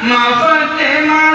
麻烦你吗？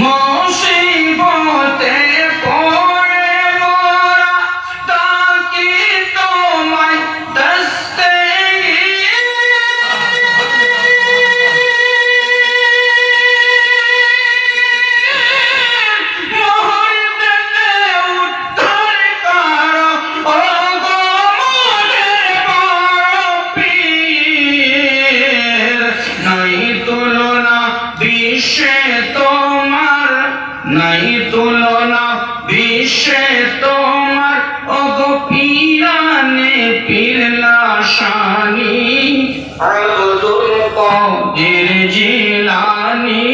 মুসিবতে পড়ে মোরা তাকি তোমায় দস্তে উদ্ধার করো ও গো মোদের বড় পীর। নাই তুলনা বিশ্বে বিশ্বে তোমার ওগো পিরানে পিরলা শানি। আব্দুল কাদের জিলানি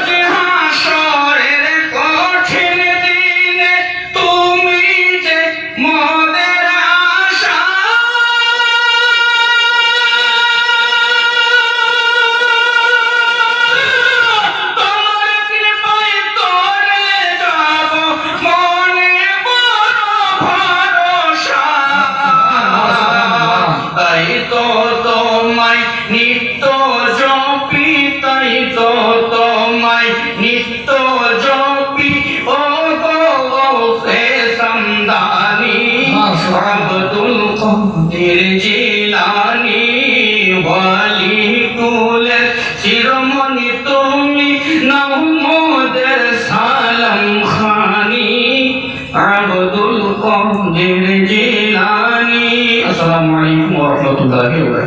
আব্দুল কদির জিলানি ওয়ালি কুলে শিরমণি তুমি নামদের সালাম খানি। আব্দুল কদির জিলানি। আসসালামু আলাইকুম ওয়া